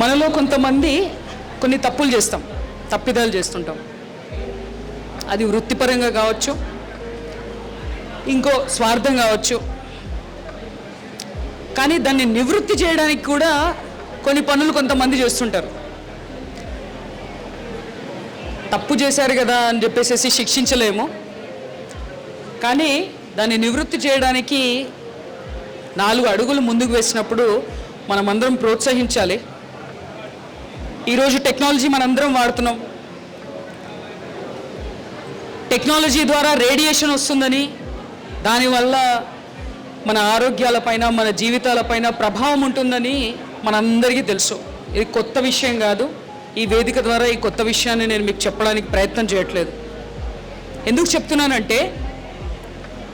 మనలో కొంతమంది కొన్ని తప్పులు చేస్తాం తప్పిదాలు చేస్తుంటాం. అది వృత్తిపరంగా కావచ్చు ఇంకో స్వార్థం కావచ్చు. కానీ దాన్ని నివృత్తి చేయడానికి కూడా కొన్ని పనులు కొంతమంది చేస్తుంటారు. తప్పు చేశారు కదా అని చెప్పేసి శిక్షించలేము. కానీ దాన్ని నివృత్తి చేయడానికి నాలుగు అడుగులు ముందుకు వేసినప్పుడు మనమందరం ప్రోత్సహించాలి. ఈరోజు టెక్నాలజీ మనందరం వాడుతున్నాం. టెక్నాలజీ ద్వారా రేడియేషన్ వస్తుందని దానివల్ల మన ఆరోగ్యాలపైన మన జీవితాలపైన ప్రభావం ఉంటుందని మనందరికీ తెలుసు. ఇది కొత్త విషయం కాదు. ఈ వేదిక ద్వారా ఈ కొత్త విషయాన్ని నేను మీకు చెప్పడానికి ప్రయత్నం చేయట్లేదు. ఎందుకు చెప్తున్నానంటే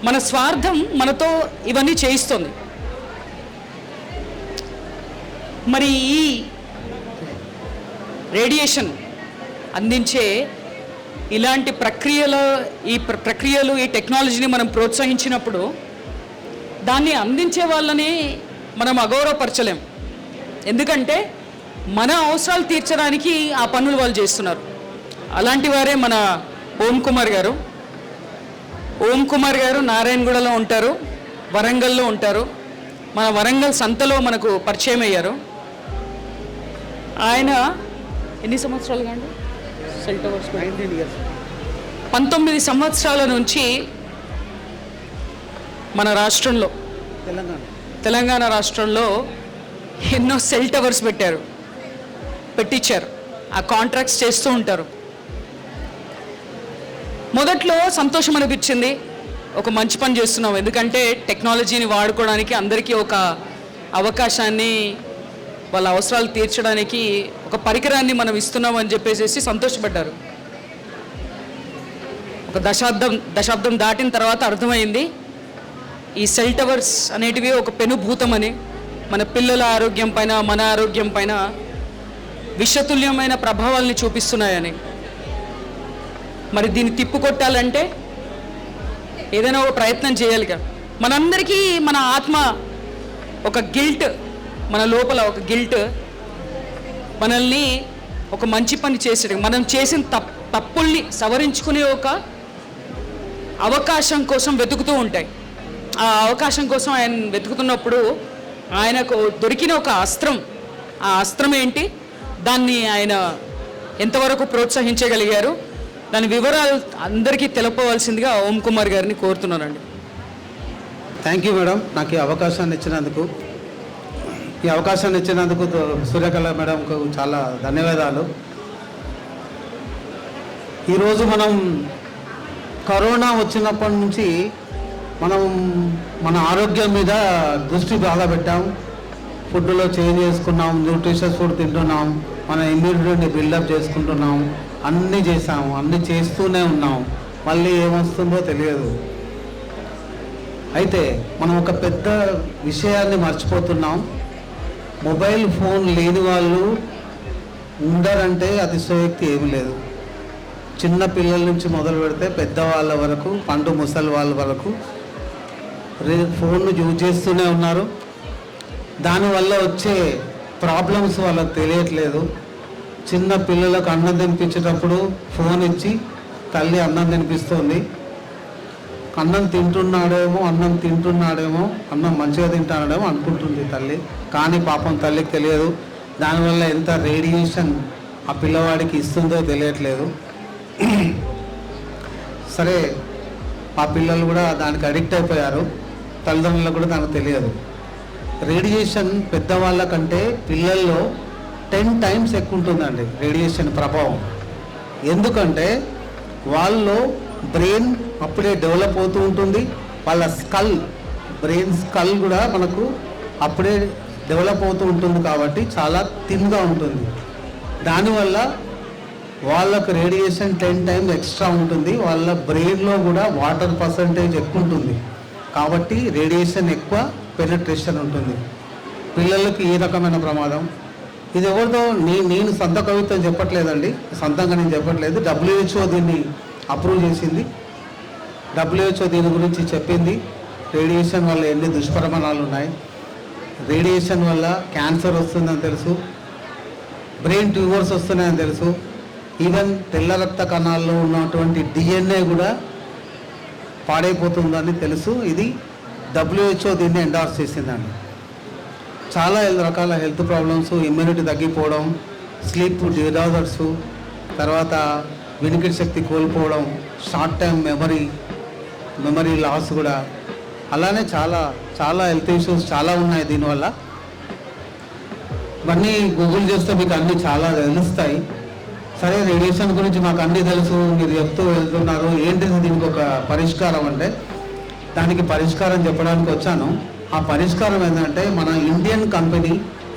మన స్వార్థం మనతో ఇవన్నీ చేయిస్తుంది. మరి ఈ రేడియేషన్ అందించే ఇలాంటి ప్రక్రియల ఈ ప్ర- ప్రక్రియలు ఈ టెక్నాలజీని మనం ప్రోత్సహించినప్పుడు దాన్ని అందించే వాళ్ళని మనం అగౌరవపరచలేం. ఎందుకంటే మన అవసరాలు తీర్చడానికి ఆ పనులు వాళ్ళు చేస్తున్నారు. అలాంటి వారే మన ఓం కుమార్ గారు. ఓం కుమార్ గారు నారాయణగూడలో ఉంటారు వరంగల్లో ఉంటారు. మన వరంగల్ సంతలో మనకు పరిచయం అయ్యారు ఆయన ఎన్ని సంవత్సరాలు కాండి. సెల్ టవర్స్ పంతొమ్మిది సంవత్సరాల నుంచి మన రాష్ట్రంలో తెలంగాణ. తెలంగాణ రాష్ట్రంలో ఎన్నో సెల్ టవర్స్ పెట్టారు. పెట్టించారు ఆ కాంట్రాక్ట్స్ చేస్తూ ఉంటారు. మొదట్లో సంతోషం అనిపించింది. ఒక మంచి పని చేస్తున్నాం. ఎందుకంటే టెక్నాలజీని వాడుకోవడానికి అందరికీ ఒక అవకాశాన్ని వాళ్ళ అవసరాలు తీర్చడానికి ఒక పరికరాన్ని మనం ఇస్తున్నాం అని చెప్పేసి సంతోషపడ్డారు. ఒక దశాబ్దం దశాబ్దం దాటిన తర్వాత అర్థమైంది ఈ సెల్ టవర్స్ అనేటివి ఒక పెనుభూతం అని మన పిల్లల ఆరోగ్యం పైన మన ఆరోగ్యం పైన విషతుల్యమైన ప్రభావాల్ని చూపిస్తున్నాయని. మరి దీన్ని తిప్పుకొట్టాలంటే ఏదైనా ఒక ప్రయత్నం చేయాలిగా. మనందరికీ మన ఆత్మ ఒక గిల్ట్ మన లోపల ఒక గిల్ట్ మనల్ని ఒక మంచి పని చేసేది. మనం చేసిన తప్ తప్పుల్ని సవరించుకునే ఒక అవకాశం కోసం వెతుకుతూ ఉంటాయి. ఆ అవకాశం కోసం ఆయన వెతుకుతున్నప్పుడు ఆయనకు దొరికిన ఒక అస్త్రం ఆ అస్త్రం ఏంటి? దాన్ని ఆయన ఎంతవరకు ప్రోత్సహించగలిగారు? దాని వివరాలు అందరికీ తెలపవలసిందిగా ఓం కుమార్ గారిని కోరుతున్నానండి. థ్యాంక్ యూ మేడం నాకు ఈ అవకాశాన్ని ఇచ్చినందుకు ఈ అవకాశాన్ని ఇచ్చినందుకు సూర్యకళ మేడంకు చాలా ధన్యవాదాలు. ఈరోజు మనం కరోనా వచ్చినప్పటి నుంచి మనం మన ఆరోగ్యం మీద దృష్టి బాగా పెట్టాం. ఫుడ్లో చేంజ్ చేసుకున్నాం న్యూట్రిషియస్ ఫుడ్ తింటున్నాం మన ఇమ్యూనిటీని బిల్డప్ చేసుకుంటున్నాం అన్నీ చేసాము అన్నీ చేస్తూనే ఉన్నాం. మళ్ళీ ఏమొస్తుందో తెలియదు. అయితే మనం ఒక పెద్ద విషయాన్ని మర్చిపోతున్నాం. మొబైల్ ఫోన్ లేని వాళ్ళు ఉండరంటే అతిశయోక్తి ఏమీ లేదు. చిన్న పిల్లల నుంచి మొదలు పెడితే పెద్దవాళ్ళ వరకు పండు ముసలి వాళ్ళ వరకు రే ఫోన్ను యూజ్ చేస్తూనే ఉన్నారు. దానివల్ల వచ్చే ప్రాబ్లమ్స్ వాళ్ళకి తెలియట్లేదు. చిన్న పిల్లలకు అన్నం తినిపించేటప్పుడు ఫోన్ ఇచ్చి తల్లి అన్నం తినిపిస్తుంది. అన్నం తింటున్నాడేమో అన్నం తింటున్నాడేమో అన్నం మంచిగా తింటాడేమో అనుకుంటుంది తల్లి. కానీ పాపం తల్లికి తెలియదు. దానివల్ల ఎంత రేడియేషన్ ఆ పిల్లవాడికి ఇస్తుందో తెలియట్లేదు. సరే ఆ పిల్లలు కూడా దానికి అడిక్ట్ అయిపోయారు. తల్లిదండ్రులకు కూడా దానికి తెలియదు. రేడియేషన్ పెద్దవాళ్ళ కంటే పిల్లల్లో టెన్ టైమ్స్ ఎక్కువ ఉంటుందండి రేడియేషన్ ప్రభావం. ఎందుకంటే వాళ్ళు బ్రెయిన్ అప్పుడే డెవలప్ అవుతూ ఉంటుంది. వాళ్ళ స్కల్ బ్రెయిన్ స్కల్ కూడా మనకు అప్పుడే డెవలప్ అవుతూ ఉంటుంది కాబట్టి చాలా థిన్గా ఉంటుంది. దానివల్ల వాళ్ళకు రేడియేషన్ టెన్ టైమ్స్ ఎక్స్ట్రా ఉంటుంది. వాళ్ళ బ్రెయిన్లో కూడా వాటర్ పర్సంటేజ్ ఎక్కువ ఉంటుంది. కాబట్టి రేడియేషన్ ఎక్కువ పెనట్రేషన్ ఉంటుంది. పిల్లలకు ఏ రకమైన ప్రమాదం? ఇది ఎవరితో నేను సొంత కవిత్వం చెప్పట్లేదండి. సొంతంగా నేను చెప్పట్లేదు. డబ్ల్యూహెచ్ఓ దీన్ని అప్రూవ్ చేసింది. డబ్ల్యూహెచ్ఓ దీని గురించి చెప్పింది. రేడియేషన్ వల్ల ఎన్ని దుష్పరిమాణాలు ఉన్నాయి? రేడియేషన్ వల్ల క్యాన్సర్ వస్తుందని తెలుసు. బ్రెయిన్ ట్యూమర్స్ వస్తున్నాయని తెలుసు. ఈవెన్ తెల్ల రక్త కణాల్లో ఉన్నటువంటి డిఎన్ఏ కూడా పాడైపోతుందని తెలుసు. ఇది డబ్ల్యూహెచ్ఓ దీన్ని ఎండార్స్ చేసిందండి. చాలా రకాల హెల్త్ ప్రాబ్లమ్స్ ఇమ్యూనిటీ తగ్గిపోవడం స్లీప్ డిజార్డర్స్ తర్వాత వినికిడి శక్తి కోల్పోవడం short time memory memory loss కూడా. అలానే చాలా చాలా హెల్త్ ఇష్యూస్ చాలా ఉన్నాయి దీనివల్ల. ఇవన్నీ గూగుల్ చేస్తే మీకు అన్నీ చాలా తెలుస్తాయి. సరే రేడియేషన్ గురించి మాకు అన్నీ తెలుసు మీరు చెప్తూ వెళ్తున్నారు. ఏంటిది దీనికి ఒక పరిష్కారం అంటే దానికి పరిష్కారం చెప్పడానికి వచ్చాను. ఆ పరిష్కారం ఏంటంటే మన ఇండియన్ కంపెనీ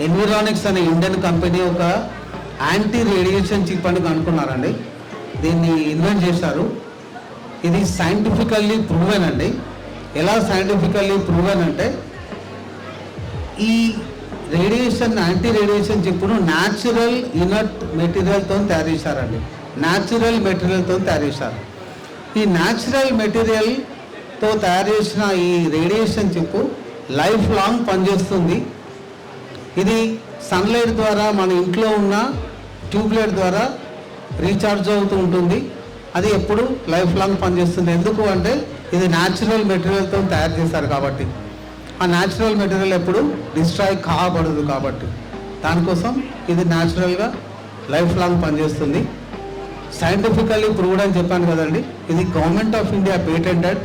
ఎన్విరానిక్స్ అనే ఇండియన్ కంపెనీ ఒక యాంటీ రేడియేషన్ చిప్ అని కనుక్కున్నారండి. దీన్ని ఇన్వెంట్ చేశారు. ఇది సైంటిఫికల్లీ ప్రూవెన్ అండి. ఎలా సైంటిఫికల్లీ ప్రూవెన్ అంటే ఈ రేడియేషన్ యాంటీ రేడియేషన్ చిప్పును న్యాచురల్ ఇనర్ట్ మెటీరియల్తో తయారు చేశారండి. న్యాచురల్ మెటీరియల్తో తయారు చేశారు. ఈ న్యాచురల్ మెటీరియల్తో తయారు చేసిన ఈ రేడియేషన్ చిప్ లైఫ్ లాంగ్ పనిచేస్తుంది. ఇది సన్లైట్ ద్వారా మన ఇంట్లో ఉన్న ట్యూబ్లైట్ ద్వారా రీఛార్జ్ అవుతూ ఉంటుంది. అది ఎప్పుడు లైఫ్ లాంగ్ పనిచేస్తుంది. ఎందుకు అంటే ఇది న్యాచురల్ మెటీరియల్తో తయారు చేశారు కాబట్టి. ఆ న్యాచురల్ మెటీరియల్ ఎప్పుడు డిస్ట్రాయ్ కాకూడదు కాబట్టి. దానికోసం ఇది న్యాచురల్గా లైఫ్ లాంగ్ పనిచేస్తుంది. సైంటిఫికల్లీ ప్రూవ్డ్ అని చెప్పాను కదండి. ఇది గవర్నమెంట్ ఆఫ్ ఇండియా పేటెంటెడ్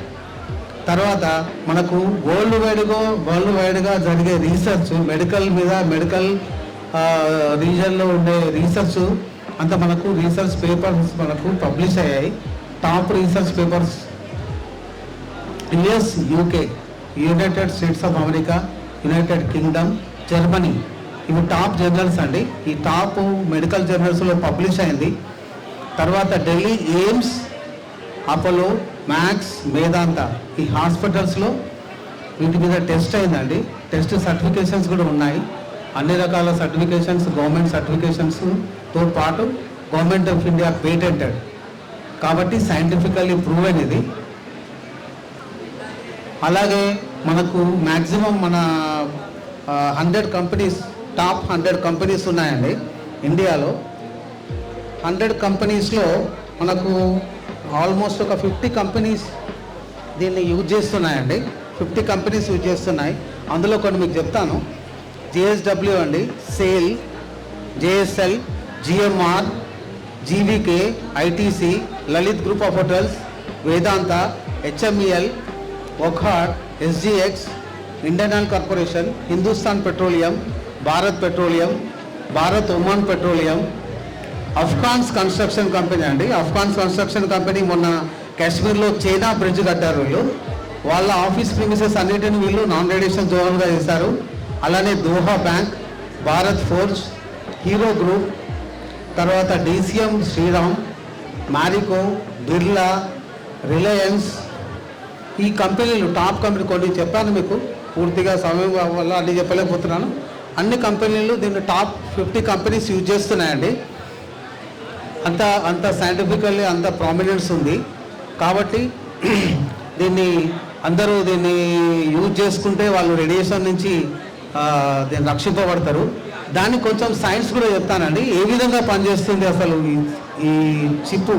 తర్వాత మనకు వరల్డ్ వైడ్గా వరల్డ్ వైడ్గా జరిగే రీసెర్చ్ మెడికల్ మీద మెడికల్ రీజన్లో ఉండే రీసెర్చ్ అంత మనకు రీసెర్చ్ పేపర్స్ మనకు పబ్లిష్ అయ్యాయి. Top research papers US UK United States of America United Kingdom Germany ఇవి టాప్ జర్నల్స్ అండి. ఈ టాప్ మెడికల్ జర్నల్స్లో పబ్లిష్ అయింది. తర్వాత Delhi AIIMS Apollo Max Vedanta ఈ హాస్పిటల్స్లో వీటి మీద టెస్ట్ అయిందండి. టెస్ట్ సర్టిఫికేషన్స్ కూడా ఉన్నాయి. అన్ని రకాల సర్టిఫికేషన్స్ గవర్నమెంట్ సర్టిఫికేషన్స్ తో పాటు గవర్నమెంట్ ఆఫ్ ఇండియా పేటెంటెడ్ కాబట్టి సైంటిఫికల్లీ ప్రూవ్ ఇది. అలాగే మనకు మ్యాక్సిమం మన hundred companies top hundred companies ఉన్నాయండి ఇండియాలో. హండ్రెడ్ కంపెనీస్లో మనకు ఆల్మోస్ట్ ఒక ఫిఫ్టీ కంపెనీస్ దీన్ని యూజ్ చేస్తున్నాయండి. ఫిఫ్టీ కంపెనీస్ యూజ్ చేస్తున్నాయి. అందులో కొన్ని మీకు చెప్తాను. జేఎస్డబ్ల్యూ అండి SAIL JSL GMR GVK ITC Lalit group of hotels Vedanta HMEL ఒఖార్ SGX Indian Oil Corporation Hindustan Petroleum Bharat Petroleum Bharat Oman Petroleum Afcons construction company అండి. Afcons construction company మొన్న కాశ్మీర్లో China bridge కట్టారు వీళ్ళు. వాళ్ళ ఆఫీస్ ప్రిమిసెస్ అన్నిటిని వీళ్ళు non radiation జోన్గా చేశారు. అలానే Doha bank Bharat Forge Hero group తర్వాత DCM Shriram Marico Birla Reliance ఈ కంపెనీలు టాప్ కంపెనీ కొన్ని చెప్పాను మీకు. పూర్తిగా సమయం వల్ల అన్ని చెప్పలేకపోతున్నాను. అన్ని కంపెనీలు దీన్ని టాప్ ఫిఫ్టీ కంపెనీస్ యూజ్ చేస్తున్నాయండి. అంత అంత సైంటిఫికల్లీ అంత ప్రామినెన్స్ ఉంది. కాబట్టి దీన్ని అందరూ దీన్ని యూజ్ చేసుకుంటే వాళ్ళు రేడియేషన్ నుంచి దీన్ని రక్షింపబడతారు. దానికి కొంచెం సైన్స్ కూడా చెప్తానండి. ఏ విధంగా పనిచేస్తుంది అసలు ఈ- ఈ చిప్పు?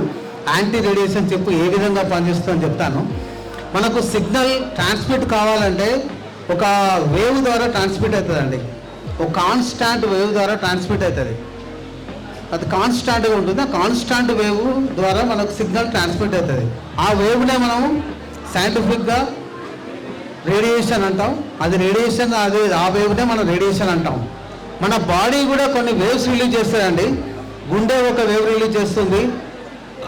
యాంటీ రేడియేషన్ చిప్పు ఏ విధంగా పనిచేస్తుందని చెప్తాను. మనకు సిగ్నల్ ట్రాన్స్మిట్ కావాలంటే ఒక వేవ్ ద్వారా ట్రాన్స్మిట్ అవుతుందండి. ఒక కాన్స్టాంట్ వేవ్ ద్వారా ట్రాన్స్మిట్ అవుతుంది. అది కాన్స్టాంట్గా ఉంటుంది. ఆ కాన్స్టాంట్ వేవ్ ద్వారా మనకు సిగ్నల్ ట్రాన్స్మిట్ అవుతుంది. ఆ వేవ్నే మనం సైంటిఫిక్గా రేడియేషన్ అంటాం. అది రేడియేషన్ అది ఆ వేవ్నే మనం రేడియేషన్ అంటాం. మన బాడీ కూడా కొన్ని వేవ్స్ రిలీజ్ చేస్తాయండి. గుండె ఒక వేవ్ రిలీజ్ చేస్తుంది.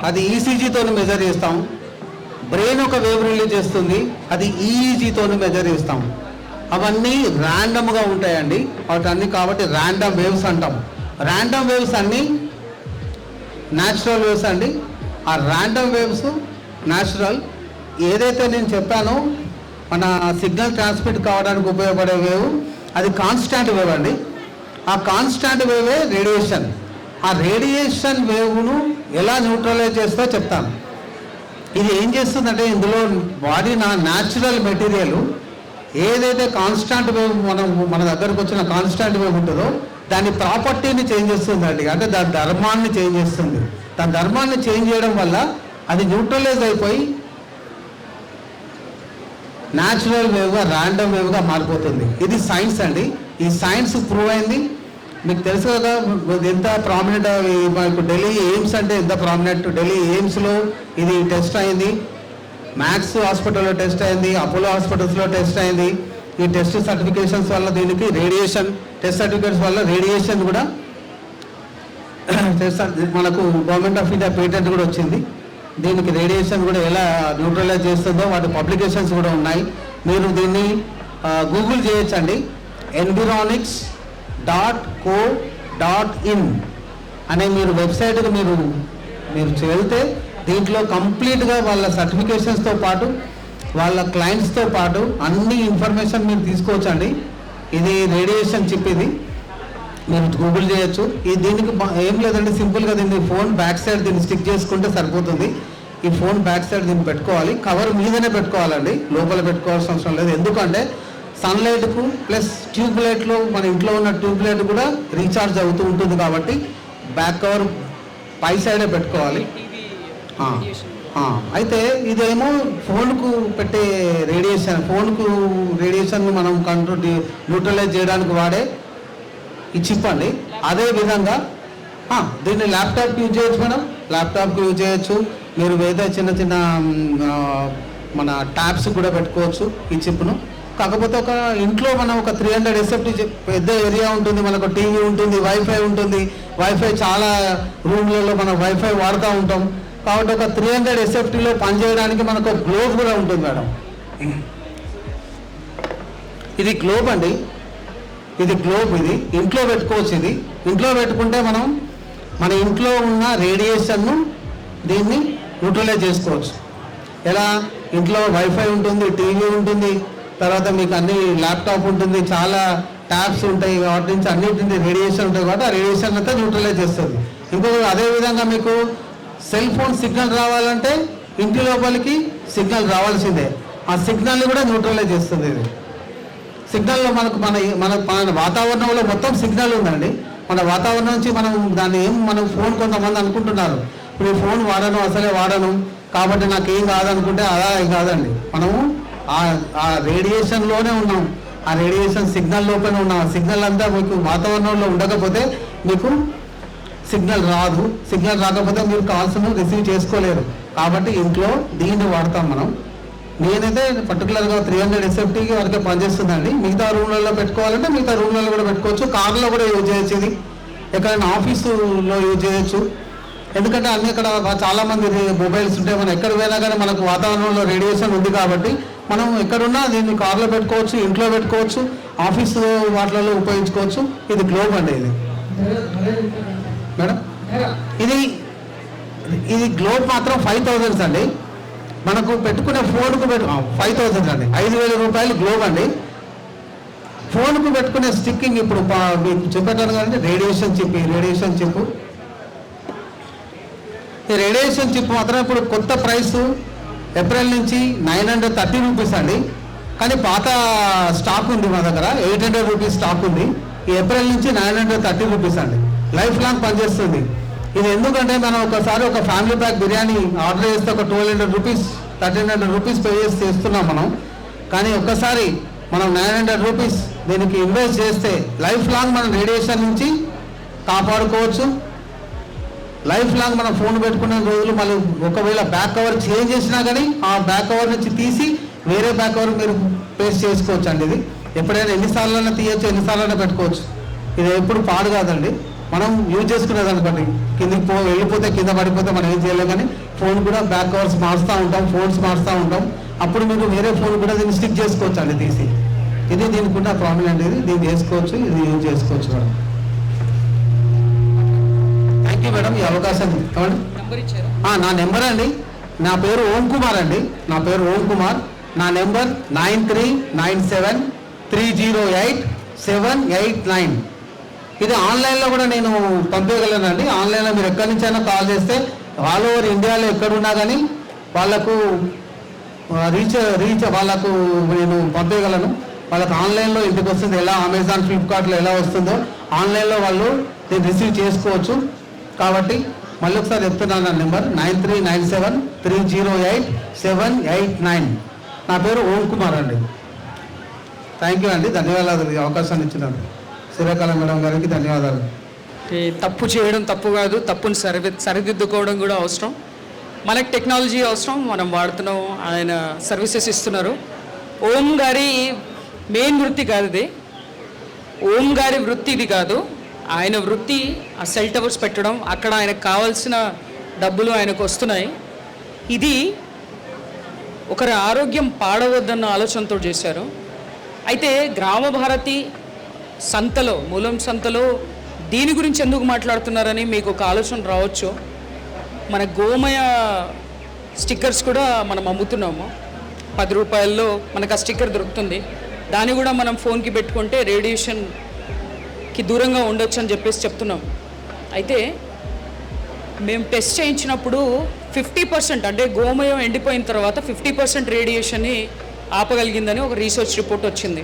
అది ఈసీజీతో మెజర్ చేస్తాం. బ్రెయిన్ ఒక వేవ్ రిలీజ్ చేస్తుంది. అది ఈఈజీతో మెజర్ చేస్తాం. అవన్నీ ర్యాండమ్గా ఉంటాయండి. వాటన్నీ కాబట్టి ర్యాండమ్ వేవ్స్ అంటాం. ర్యాండమ్ వేవ్స్ అన్నీ న్యాచురల్ వేవ్స్ అండి. ఆ ర్యాండమ్ వేవ్స్ న్యాచురల్. ఏదైతే నేను చెప్పానో మన సిగ్నల్ ట్రాన్స్మిట్ కావడానికి ఉపయోగపడే వేవ్ అది కాన్స్టాంట్ వేవ్ అండి. ఆ కాన్స్టాంట్ వేవే రేడియేషన్. ఆ రేడియేషన్ వేవ్ను ఎలా న్యూట్రలైజ్ చేస్తో చెప్తాను. ఇది ఏం చేస్తుందంటే ఇందులో బాడీ నా న్యాచురల్ మెటీరియల్ ఏదైతే కాన్స్టాంట్ వేవ్ మనం మన దగ్గరకు వచ్చిన కాన్స్టాంట్ వేవ్ ఉంటుందో దాని ప్రాపర్టీని చేంజ్ చేస్తుందండి. అంటే దాని ధర్మాన్ని చేంజ్ చేస్తుంది. దాని ధర్మాన్ని చేంజ్ చేయడం వల్ల అది న్యూట్రలైజ్ అయిపోయి న్యాచురల్ వేవ్గా ర్యాండమ్ వేవ్గా మారిపోతుంది. ఇది సైన్స్ అండి. ఈ సైన్స్ ప్రూవ్ అయింది. మీకు తెలుసు కదా ఎంత ప్రామినెంట్ మాకు ఢిల్లీ ఎయిమ్స్ అంటే ఎంత ప్రామినెంట్ ఢిల్లీ ఎయిమ్స్లో ఇది టెస్ట్ అయింది. మ్యాక్స్ హాస్పిటల్లో టెస్ట్ అయింది అపోలో హాస్పిటల్స్లో టెస్ట్ అయింది. ఈ టెస్ట్ సర్టిఫికేషన్స్ వల్ల దీనికి రేడియేషన్ టెస్ట్ సర్టిఫికేట్స్ వల్ల రేడియేషన్ కూడా టెస్ట్ మనకు గవర్నమెంట్ ఆఫ్ ఇండియా పేటెంట్ కూడా వచ్చింది. దీనికి రేడియేషన్ కూడా ఎలా న్యూట్రలైజ్ చేస్తుందో వాటి పబ్లికేషన్స్ కూడా ఉన్నాయి. మీరు దీన్ని గూగుల్ చేయొచ్చండి. Environics dot co dot in అనే మీరు వెబ్సైట్కి మీరు మీరు వెళ్తే దీంట్లో కంప్లీట్గా వాళ్ళ సర్టిఫికేషన్స్తో పాటు వాళ్ళ క్లయింట్స్తో పాటు అన్ని ఇన్ఫర్మేషన్ మీరు తీసుకోవచ్చండి. ఇది రేడియేషన్ చిప్ ఇది. మీరు గూగుల్ చేయొచ్చు. ఈ దీనికి ఏం లేదండి సింపుల్గా దీన్ని ఫోన్ బ్యాక్ సైడ్ దీన్ని స్టిక్ చేసుకుంటే సరిపోతుంది. ఈ ఫోన్ బ్యాక్ సైడ్ దీన్ని పెట్టుకోవాలి. కవర్ మీదనే పెట్టుకోవాలండి. లోపల పెట్టుకోవాల్సిన అవసరం లేదు. ఎందుకంటే సన్లైట్కు ప్లస్ ట్యూబ్ లైట్లో మన ఇంట్లో ఉన్న ట్యూబ్ లైట్ కూడా రీఛార్జ్ అవుతూ ఉంటుంది కాబట్టి బ్యాక్ కవర్ పై సైడే పెట్టుకోవాలి. అయితే ఇదేమో ఫోన్కు పెట్టే రేడియేషన్ ఫోన్కు రేడియేషన్ మనం కంట్రోల్ న్యూట్రలైజ్ చేయడానికి వాడే ఈ చిప్ అండి. అదే విధంగా దీన్ని ల్యాప్టాప్కి యూజ్ చేయొచ్చు మేడం. ల్యాప్టాప్కి యూజ్ చేయొచ్చు. మీరు వేరే చిన్న చిన్న మన ట్యాబ్స్ కూడా పెట్టుకోవచ్చు ఈ చిప్ను కాకపోతే ఒక ఇంట్లో మనం ఒక త్రీ హండ్రెడ్ ఎస్ఎఫ్టీ పెద్ద ఏరియా ఉంటుంది మనకు టీవీ ఉంటుంది వైఫై ఉంటుంది. వైఫై చాలా రూమ్లలో మనం వైఫై వాడుతూ ఉంటాం. కాబట్టి ఒక త్రీ హండ్రెడ్ ఎస్ఎఫ్టీలో పనిచేయడానికి మనకు గ్లోబ్ కూడా ఉంటుంది మేడం. ఇది గ్లోబ్ అండి. ఇది గ్లోబ్ ఇది. ఇంట్లో పెట్టుకోవచ్చు ఇది. ఇంట్లో పెట్టుకుంటే మనం మన ఇంట్లో ఉన్న రేడియేషన్ను దీన్ని యూటిలైజ్ చేసుకోవచ్చు. ఎలా? ఇంట్లో వైఫై ఉంటుంది టీవీ ఉంటుంది. తర్వాత మీకు అన్ని ల్యాప్టాప్ ఉంటుంది చాలా ట్యాబ్స్ ఉంటాయి వాటి నుంచి అన్నింటి రేడియేషన్ ఉంటాయి కాబట్టి ఆ రేడియేషన్ అంతా న్యూట్రలైజ్ చేస్తుంది. ఇంకొక అదేవిధంగా మీకు సెల్ ఫోన్ సిగ్నల్ రావాలంటే ఇంటి లోపలికి సిగ్నల్ రావాల్సిందే. ఆ సిగ్నల్ని కూడా న్యూట్రలైజ్ చేస్తుంది ఇది. సిగ్నల్లో మనకు మన మన మన వాతావరణంలో మొత్తం సిగ్నల్ ఉందండి. మన వాతావరణం నుంచి మనం దాన్ని ఏం మనం ఫోన్ కొంతమంది అనుకుంటున్నారు. ఇప్పుడు ఈ ఫోన్ వాడను అసలే వాడను. కాబట్టి నాకు ఏం కాదనుకుంటే అలా కాదండి. మనము ఆ రేడియేషన్లోనే ఉన్నాం. ఆ రేడియేషన్ సిగ్నల్ లోపల ఉన్నాం. ఆ సిగ్నల్ అంతా మీకు వాతావరణంలో ఉండకపోతే మీకు సిగ్నల్ రాదు. సిగ్నల్ రాకపోతే మీరు కాల్స్ను రిసీవ్ చేసుకోలేరు. కాబట్టి ఇంట్లో దీన్ని వాడతాం మనం. నేనైతే పర్టికులర్గా త్రీ హండ్రెడ్ ఎస్ఎఫ్టీకి వరకే పనిచేస్తుందండి. మిగతా రూమ్లలో పెట్టుకోవాలంటే మిగతా రూమ్లలో కూడా పెట్టుకోవచ్చు. కార్లో కూడా యూజ్ చేయొచ్చు ఇది ఎక్కడైనా ఆఫీసులో యూజ్ చేయొచ్చు. ఎందుకంటే అన్ని ఇక్కడ చాలామంది మొబైల్స్ ఉంటాయి మనం ఎక్కడ పోయినా కానీ మనకు వాతావరణంలో రేడియేషన్ ఉంది కాబట్టి మనం ఎక్కడున్నా దీన్ని కార్లో పెట్టుకోవచ్చు ఇంట్లో పెట్టుకోవచ్చు ఆఫీస్ వాటిలలో ఉపయోగించుకోవచ్చు. ఇది గ్లోబ్ అండి ఇది. మేడం ఇది ఇది గ్లోబ్ మాత్రం ఫైవ్ థౌజండ్స్ అండి. మనకు పెట్టుకునే ఫోన్కు పెట్టు ఫైవ్ థౌజండ్ అండి. ఐదు వేల రూపాయలు గ్లోబ్ అండి. ఫోన్కు పెట్టుకునే స్టిక్కింగ్ ఇప్పుడు మీకు చెప్పాను కదండి రేడియేషన్ చిప్ రేడియేషన్ చిప్. ఈ రేడియేషన్ చిప్ మాత్రం ఇప్పుడు కొత్త ప్రైస్ ఏప్రిల్ నుంచి నైన్ హండ్రెడ్ థర్టీ రూపీస్ అండి. కానీ పాత స్టాక్ ఉంది మా దగ్గర ఎయిట్ హండ్రెడ్ రూపీస్ స్టాక్ ఉంది. ఈ ఏప్రిల్ నుంచి నైన్ హండ్రెడ్ థర్టీ రూపీస్ అండి. లైఫ్ లాంగ్ పనిచేస్తుంది. ఇది ఎందుకంటే మనం ఒకసారి ఒక ఫ్యామిలీ ప్యాక్ బిర్యానీ ఆర్డర్ చేస్తే ఒక twelve hundred rupees thirteen hundred rupees pay చేసి చేస్తున్నాం మనం. కానీ ఒక్కసారి మనం నైన్ హండ్రెడ్ రూపీస్ దీనికి ఇన్వెస్ట్ చేస్తే లైఫ్ లాంగ్ మనం రేడియేషన్ నుంచి కాపాడుకోవచ్చు. లైఫ్ లాంగ్ మనం ఫోన్ పెట్టుకునే రోజులు మళ్ళీ ఒకవేళ బ్యాక్ కవర్ చేంజ్ చేసినా కానీ ఆ బ్యాక్ కవర్ నుంచి తీసి వేరే బ్యాక్ కవర్ మీరు పేస్ట్ చేసుకోవచ్చు అండి ఇది. ఎప్పుడైనా ఎన్నిసార్లైనా తీయచ్చు ఎన్నిసార్లైనా పెట్టుకోవచ్చు. ఇది ఎప్పుడు పాడు కాదండి. మనం యూజ్ చేసుకునే అనుకోండి. బట్టి కిందికి పో వెళ్ళిపోతే కింద పడిపోతే మనం ఏం చేయలేం కానీ ఫోన్ కూడా బ్యాక్ కవర్స్ మారుస్తూ ఉంటాం ఫోన్స్ మారుస్తూ ఉంటాం. అప్పుడు మీరు వేరే ఫోన్ కూడా దీన్ని స్టిక్ చేసుకోవచ్చు అండి తీసి. ఇది దీనికి ఉన్న ప్రాబ్లం అండి ఇది. దీన్ని వేసుకోవచ్చు ఇది యూజ్ చేసుకోవచ్చు మనం. థ్యాంక్ యూ మేడం ఈ అవకాశం ఇవ్వండి ఆ, నా నెంబర్ అండి. నా పేరు ఓం కుమార్ అండి. నా పేరు ఓం కుమార్. నా number nine three nine seven three zero eight seven eight nine. ఇది ఆన్లైన్లో కూడా నేను పంపించగలనండి. ఆన్లైన్లో మీరు ఎక్కడి నుంచైనా కాల్ చేస్తే ఆల్ ఓవర్ ఇండియాలో ఎక్కడున్నా కానీ వాళ్ళకు రీచ్ రీచ్ వాళ్ళకు నేను పంపించగలను. వాళ్ళకి ఆన్లైన్లో ఇంటికి వస్తుంది. ఎలా అమెజాన్ ఫ్లిప్కార్ట్లో ఎలా వస్తుందో ఆన్లైన్లో వాళ్ళు నేను రిసీవ్ చేసుకోవచ్చు. కాబట్టి మళ్ళీ ఒకసారి చెప్తున్నాను నా number nine three nine seven three zero eight seven eight nine. నా పేరు ఓం కుమార్ అండి. థ్యాంక్ యూ అండి. ధన్యవాదాలు. అవకాశాన్ని ఇచ్చినారు సూర్యకాల మేడం గారికి ధన్యవాదాలు. ఈ తప్పు చేయడం తప్పు కాదు. తప్పుని సరి సరిదిద్దుకోవడం కూడా అవసరం. మనకి టెక్నాలజీ అవసరం. మనం వాడుతున్నాం. ఆయన సర్వీసెస్ ఇస్తున్నారు. ఓం గారి మెయిన్ వృత్తి కాదు ఇది. ఓం గారి వృత్తి ఇది కాదు. ఆయన వృత్తి ఆ సెల్ టవర్స్ పెట్టడం అక్కడ ఆయనకు కావాల్సిన డబ్బులు ఆయనకు వస్తున్నాయి. ఇది ఒకరి ఆరోగ్యం పాడవద్దన్న ఆలోచనతో చేశారు. అయితే గ్రామ భారతి సంతలో మూలం సంతలో దీని గురించి ఎందుకు మాట్లాడుతున్నారని మీకు ఒక ఆలోచన రావచ్చు. మన గోమయ స్టిక్కర్స్ కూడా మనం అమ్ముతున్నాము. పది రూపాయల్లో మనకు ఆ స్టిక్కర్ దొరుకుతుంది. దాన్ని కూడా మనం ఫోన్కి పెట్టుకుంటే రేడియేషన్ కి దూరంగా ఉండొచ్చు అని చెప్పేసి చెప్తున్నాం. అయితే మేము టెస్ట్ చేయించినప్పుడు ఫిఫ్టీ పర్సెంట్ అంటే గోమయం ఎండిపోయిన తర్వాత ఫిఫ్టీ పర్సెంట్ రేడియేషన్ని ఆపగలిగిందని ఒక రీసెర్చ్ రిపోర్ట్ వచ్చింది.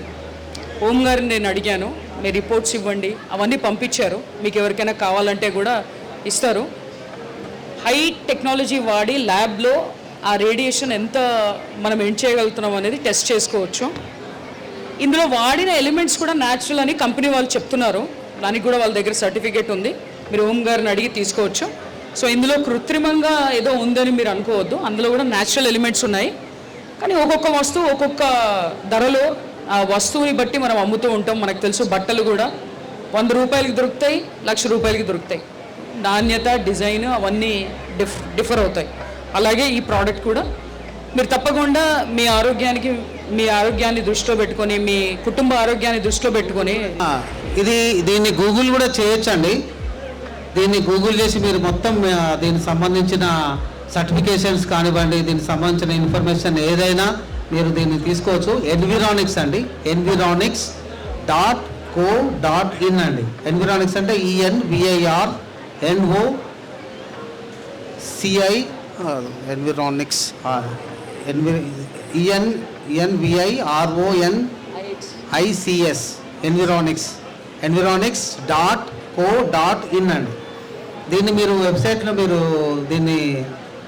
ఓం గారిని నేను అడిగాను మీ రిపోర్ట్స్ ఇవ్వండి అవన్నీ పంపించారు మీకు ఎవరికైనా కావాలంటే కూడా ఇస్తారు. హై టెక్నాలజీ వాడి ల్యాబ్లో ఆ రేడియేషన్ ఎంత మనం ఎండ్ చేయగలుగుతున్నాం అనేది టెస్ట్ చేసుకోవచ్చు. ఇందులో వాడిన ఎలిమెంట్స్ కూడా న్యాచురల్ అని కంపెనీ వాళ్ళు చెప్తున్నారు. దానికి కూడా వాళ్ళ దగ్గర సర్టిఫికేట్ ఉంది. మీరు ఓం గారిని అడిగి తీసుకోవచ్చు. సో ఇందులో కృత్రిమంగా ఏదో ఉందని మీరు అనుకోవద్దు. అందులో కూడా న్యాచురల్ ఎలిమెంట్స్ ఉన్నాయి. కానీ ఒక్కొక్క వస్తువు ఒక్కొక్క ధరలో ఆ వస్తువుని బట్టి మనం అమ్ముతూ ఉంటాం. మనకు తెలుసు బట్టలు కూడా. వంద రూపాయలకి దొరుకుతాయి లక్ష రూపాయలకి దొరుకుతాయి. నాణ్యత డిజైన్ అవన్నీ డిఫ్ డిఫర్ అవుతాయి. అలాగే ఈ ప్రోడక్ట్ కూడా. మీరు తప్పకుండా మీ ఆరోగ్యానికి మీ ఆరోగ్యాన్ని దృష్టిలో పెట్టుకొని మీ కుటుంబ ఆరోగ్యాన్ని దృష్టిలో పెట్టుకొని. ఇది దీన్ని గూగుల్ కూడా చేయొచ్చండి. దీన్ని గూగుల్ చేసి మీరు మొత్తం దీనికి సంబంధించిన సర్టిఫికేషన్స్ కానివ్వండి దీనికి సంబంధించిన ఇన్ఫర్మేషన్ ఏదైనా మీరు దీన్ని తీసుకోవచ్చు. ఎన్విరానిక్స్ అండి. Environics dot co dot in అండి. ఎన్విరానిక్స్ అంటే E E N V I R N O C I Environics. N V E N E N V I I C S Environics Environics dot co dot in అండి. దీన్ని మీరు వెబ్సైట్లో మీరు దీన్ని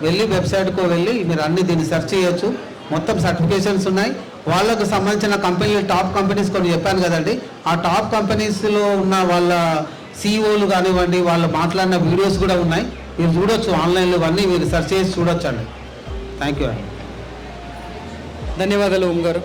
వెళ్ళి వెబ్సైట్కు వెళ్ళి మీరు అన్ని దీన్ని సెర్చ్ చేయొచ్చు. మొత్తం సర్టిఫికేషన్స్ ఉన్నాయి. వాళ్ళకు సంబంధించిన కంపెనీలు టాప్ కంపెనీస్ కొన్ని చెప్పాను కదండి. ఆ టాప్ కంపెనీస్లో ఉన్న వాళ్ళ సీఈఓలు కానివ్వండి వాళ్ళు మాట్లాడిన వీడియోస్ కూడా ఉన్నాయి. మీరు చూడొచ్చు ఆన్లైన్లో ఇవన్నీ మీరు సెర్చ్ చేసి చూడొచ్చు అండి థ్యాంక్ యూ అండి. ధన్యవాదాలు ఓం గారు.